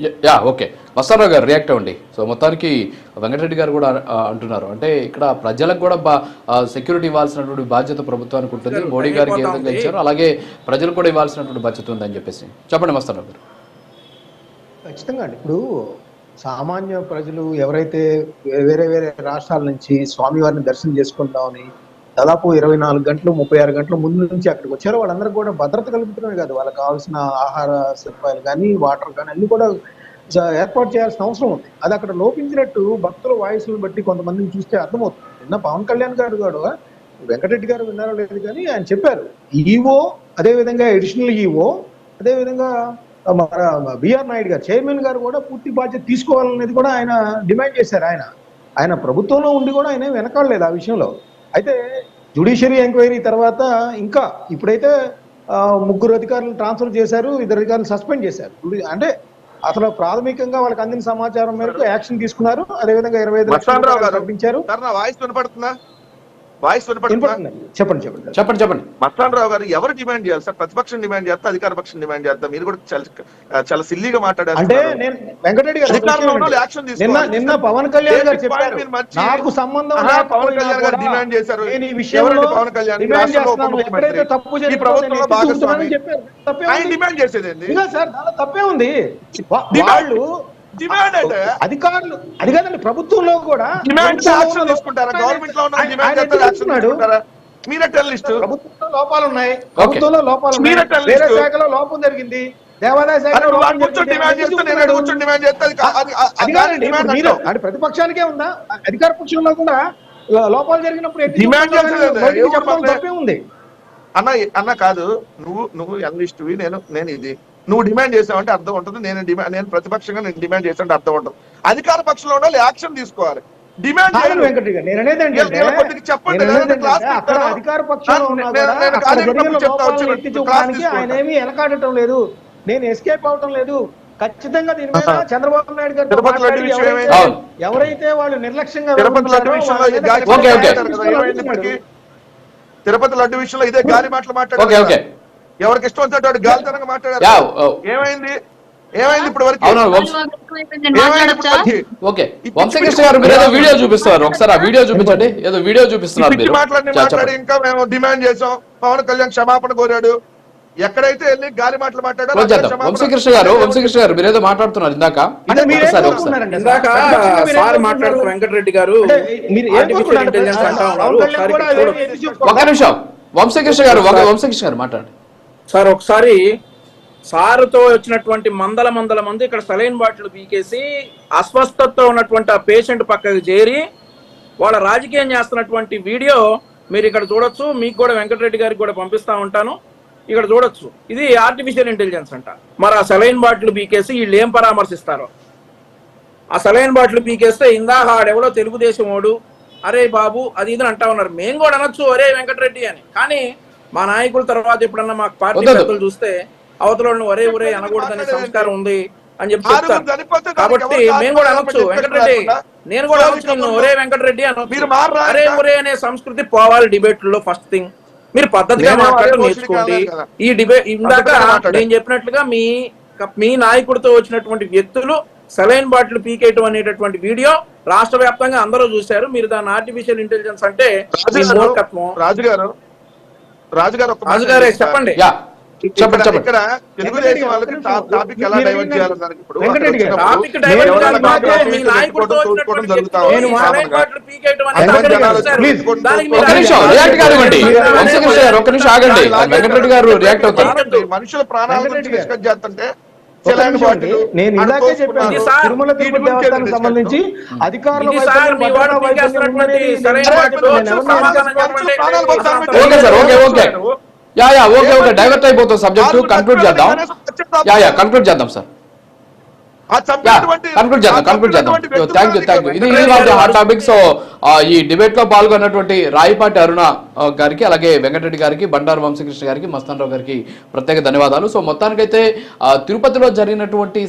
Yeah- okay వస్తారావు గారు react అవ్వండి. So మొత్తానికి వెంకటరెడ్డి గారు కూడా అంటున్నారు. అంటే ఇక్కడ ప్రజలకు కూడా సెక్యూరిటీ ఇవ్వాల్సినటువంటి బాధ్యత ప్రభుత్వానికి ఉంటుంది. మోడీ గారికి ఏ విధంగా ఇచ్చారో అలాగే ప్రజలకు కూడా ఇవ్వాల్సినటువంటి బాధ్యత ఉందని చెప్పేసి. చెప్పండి వస్తారావు గారు. ఖచ్చితంగా అండి. ఇప్పుడు సామాన్య ప్రజలు ఎవరైతే వేరే వేరే రాష్ట్రాల నుంచి స్వామివారిని దర్శనం చేసుకుంటామని దాదాపు ఇరవై నాలుగు గంటలు ముప్పై ఆరు గంటల ముందు నుంచి అక్కడికి వచ్చారు. వాళ్ళందరూ కూడా భద్రత కల్పించడమే కాదు. వాళ్ళకి కావాల్సిన ఆహార సదుపాయాలు కానీ వాటర్ కానీ అన్ని కూడా ఏర్పాటు చేయాల్సిన అవసరం ఉంది. అది అక్కడ లోపించినట్టు భక్తుల వాయిస్లను బట్టి కొంతమందిని చూస్తే అర్థమవుతుంది. నిన్న పవన్ కళ్యాణ్ గారు కూడా వెంకటరెడ్డి గారు విన్నారో లేదు కానీ ఆయన చెప్పారు ఈఓ అదేవిధంగా అడిషనల్ ఈవో అదేవిధంగా మన బిఆర్ నాయుడు గారు చైర్మన్ గారు కూడా పూర్తి బాధ్యత తీసుకోవాలనేది కూడా ఆయన డిమాండ్ చేశారు ఆయన. ఆయన ప్రభుత్వంలో ఉండి కూడా ఆయన వెనకాడలేదు ఆ విషయంలో. అయితే జుడిషియరీ ఎంక్వైరీ తర్వాత ఇంకా ఇప్పుడైతే ఆ, ముగ్గురు అధికారులు ట్రాన్స్ఫర్ చేశారు ఇద్దరు అధికారులు సస్పెండ్ చేశారు. అంటే అసలు ప్రాథమికంగా వాళ్ళకి అందిన సమాచారం మేరకు యాక్షన్ తీసుకున్నారు. అదేవిధంగా ఇరవై ఐదు లక్షల. పంపించారు వాయిస్ వినపడుతుందా? వాయిస్ వినపడుతుందా. చెప్పండి చెప్పండి. చెప్పండి చెప్పండి. మస్తాన్ రావు గారు ఎవరు డిమాండ్ చేయాలి? సార్ ప్రతిపక్షం డిమాండ్ చేస్తా అధికార పక్షం డిమాండ్ చేస్తా? మీరు కూడా చాలా చాలా సిల్లీగా మాట్లాడారు అంటే నేను వెంకటరెడ్డి గారు యాక్షన్ నిన్న పవన్ కళ్యాణ్ గారు చెప్పారు. నాకు సంబంధం పవన్ కళ్యాణ్ గారు డిమాండ్ చేశారు. ఈ విషయంలో పవన్ కళ్యాణ్? ఎక్కడైతే తప్పు ఈ ప్రభుత్వంలో భాగస్వామి. ఆయన. డిమాండ్ చేసేది సార్ తప్పే ఉంది. వాళ్ళు అధికారులు అది కాదండి ప్రభుత్వంలో కూడా లోపాలు మీరే టెర్రలిస్ట్ ప్రభుత్వంలో ఉన్నాయి. ప్రభుత్వంలో లోపాలు ఉన్నాయి. వేరే శాఖలో లోపం జరిగింది. ప్రతిపక్షానికే ఉందా? అధికార పక్షంలో కూడా లోపాలు జరిగినప్పుడు డిమాండ్ ఉంది. అన్న అన్న కాదు నువ్వు నువ్వు ఎనలిస్ట్వి నేను నేను ఇది. నువ్వు డిమాండ్ చేసావంటే అర్థం ఉంటుంది. నేను డిమాండ్ నేను ప్రతిపక్షంగా నేను డిమాండ్ చేసానంటే అర్థం ఉంటుంది. అధికార పక్షంలో వాళ్ళు యాక్షన్ తీసుకోవాలి. డిమాండ్. అధికార పక్షంలో వెనకాడటం లేదు. నేను ఎస్కేప్ అవటం లేదు. ఖచ్చితంగా దీని మీద. చంద్రబాబు నాయుడు గారితో తిరుపతి లడ్డు మాట్లాడి విషయం ఎవరైతే- వాళ్ళు నిర్లక్ష్యంగా తిరుపతి లడ్డు విషయంలో ఇది గాలి మాటలు మాట్లాడారు. ఎవరికి ఇష్టం వచ్చినట్టు వాడు గాలితనంగా మాట్లాడారు. ఏమైంది? ఏమైంది ఇప్పుడు వరకు? ఓకే. వంశకృష్ణ గారు మీరు ఏదో వీడియో చూపిస్తున్నారు. ఒకసారి ఆ వీడియో చూపించండి. ఏదో వీడియో చూపిస్తున్నారు పిచ్చి మీరు. మాట్లాడి మాట్లాడి ఇంకా మేము డిమాండ్ చేసాం పవన్ కళ్యాణ్ క్షమాపణ కోరాడు. ఎక్కడైతే వెళ్ళి గాలి మాటలు మాట్లాడారో వంశకృష్ణ గారు వంశకృష్ణ గారు మీరు ఏదో మాట్లాడుతున్నారు ఇందాక? ఇందాక సార్ వెంకటరెడ్డి గారు. ఒక్క నిమిషం. వంశకృష్ణ గారు ఒక వంశకృష్ణ గారు మాట్లాడండి. సార్ ఒకసారి సారుతో వచ్చినటువంటి మందల మందల మంది ఇక్కడ సలైన్ బాటిల్ పీకేసి అస్వస్థతతో ఉన్నటువంటి ఆ పేషెంట్ పక్కకు చేరి వాళ్ళ రాజకీయం చేస్తున్నటువంటి వీడియో మీరు ఇక్కడ చూడొచ్చు. మీకు కూడా వెంకటరెడ్డి గారికి కూడా పంపిస్తా ఉంటాను. ఇక్కడ చూడొచ్చు. ఇది ఆర్టిఫిషియల్ ఇంటెలిజెన్స్ అంట. మరి ఆ సెలైన్ బాటిల్ పీకేసి వీళ్ళు ఏం పరామర్శిస్తారో? ఆ సలైన్ బాటిల్ పీకేస్తే ఇందాక ఆడెవడో తెలుగుదేశం వాడు అరే బాబు అది ఇది అంటా ఉన్నారు. మేము కూడా అనొచ్చు అరే వెంకటరెడ్డి అని. కానీ మా నాయకుల తర్వాత ఎప్పుడన్నా మాకు పార్టీ. పెద్దలు చూస్తే అవతల ఒరే ఒరే అనకూడదనే సంస్కారం ఉంది అని చెప్పి చెప్తారు కాబట్టి మేము కూడా అనొచ్చు వెంకటరెడ్డి నేను కూడా అనొచ్చు. ఒరే వెంకటరెడ్డి అనొచ్చు అరే? ఒరే అనే సంస్కృతి పోవాలి డిబేట్లో ఫస్ట్ థింగ్ మీరు పద్ధతిగా మాట్లాడడం అదే నేర్చుకోండి. ఈ డిబేట్ ఇందాక. నేను చెప్పినట్లుగా మీ మీ నాయకుడితో వచ్చినటువంటి వ్యక్తులు సెలైన్ బాటిల్ పీకేయటం అనేటటువంటి వీడియో రాష్ట్ర వ్యాప్తంగా అందరూ చూశారు మీరు దాన్ని ఆర్టిఫిషియల్ ఇంటెలిజెన్స్ అంటే రాజు మీ గారు, మూర్ఖత్వం రాజు గారు రాజు గారు ఒక మాట రాజు గారే చెప్తా. చెప్పండి చెప్పండి. ఇక్కడ తెలుగుదేశం వాళ్ళకి టాపిక్ ఎలా డైవర్ట్ దానికి? ఇప్పుడు జరుగుతా ఉంది. మనుషుల ప్రాణాల గురించి. డిస్కస్ చేస్తుంటే నేను ఇందాకే చెప్పాను తిరుమల తిరుపతి ఏం సంబంధించి అధికారుల డైవర్ట్ అయిపోతుంది సబ్జెక్ట్ కన్క్లూడ్ చేద్దాం. యా యా కన్క్లూడ్ చేద్దాం సార్. కన్క్లూడ్ చేద్దాం ఆ కన్క్లూడ్ చేద్దాం. చంపినటువంటి థ్యాంక్ యూ థ్యాంక్ యూ ఇది ఈ వాజ్ హాట్ టాపిక్ సో ఈ డిబేట్లో పాల్గొన్నటువంటి రాయపాటి అరుణ గారికి అలాగే వెంకటరెడ్డి గారికి బండారు వంశకృష్ణ గారికి మస్తాన్ రావు గారికి ప్రత్యేక ధన్యవాదాలు. సో మొత్తానికైతే తిరుపతిలో జరిగినటువంటి